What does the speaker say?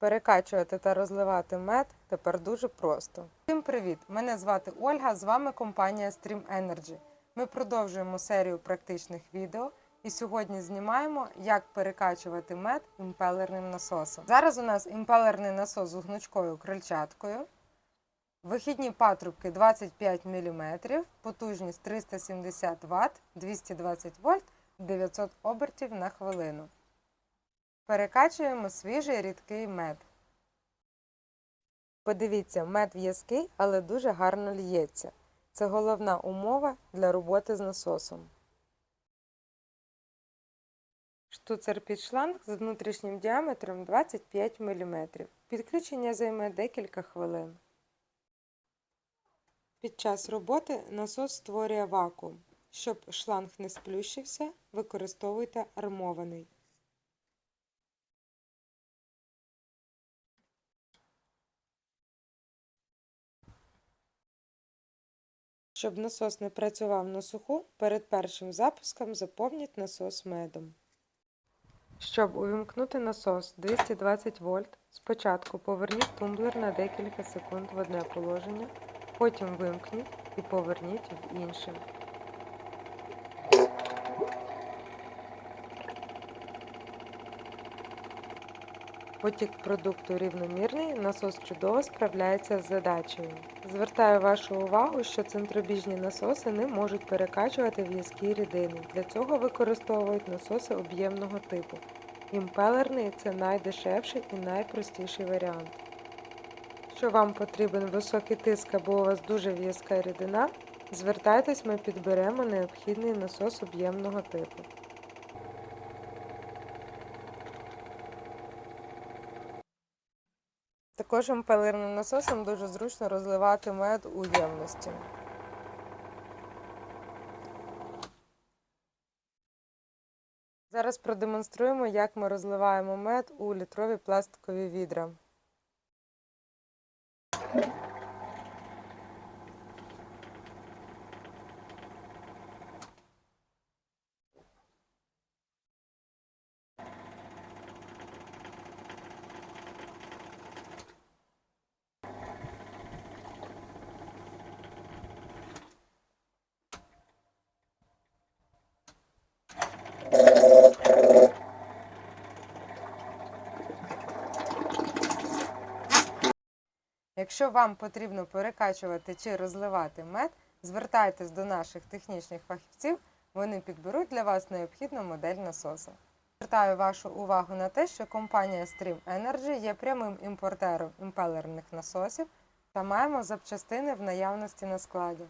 Перекачувати та розливати мед тепер дуже просто. Всім привіт! Мене звати Ольга, з вами компанія Stream Energy. Ми продовжуємо серію практичних відео і сьогодні знімаємо, як перекачувати мед імпелерним насосом. Зараз у нас імпелерний насос з гнучкою крильчаткою. Вихідні патрубки 25 мм, потужність 370 Вт, 220 вольт, 900 обертів на хвилину. Перекачуємо свіжий рідкий мед. Подивіться, мед в'язкий, але дуже гарно лється. Це головна умова для роботи з насосом. Штуцер під шланг з внутрішнім діаметром 25 мм. Підключення займе декілька хвилин. Під час роботи насос створює вакуум. Щоб шланг не сплющився, використовуйте армований. Щоб насос не працював на суху, перед першим запуском заповніть насос медом. Щоб увімкнути насос 220 вольт, спочатку поверніть тумблер на декілька секунд в одне положення, потім вимкніть і поверніть в інше. Потік продукту рівномірний, насос чудово справляється з задачею. Звертаю вашу увагу, що центробіжні насоси не можуть перекачувати в'язкі рідини. Для цього використовують насоси об'ємного типу. Імпелерний це найдешевший і найпростіший варіант. Якщо вам потрібен високий тиск або у вас дуже в'язка рідина, звертайтесь, ми підберемо необхідний насос об'ємного типу. Також імпелерним насосом дуже зручно розливати мед у ємності. Зараз продемонструємо, як ми розливаємо мед у літрові пластикові відра. Якщо вам потрібно перекачувати чи розливати мед, звертайтесь до наших технічних фахівців, вони підберуть для вас необхідну модель насоса. Звертаю вашу увагу на те, що компанія Stream Energy є прямим імпортером імпелерних насосів та маємо запчастини в наявності на складі.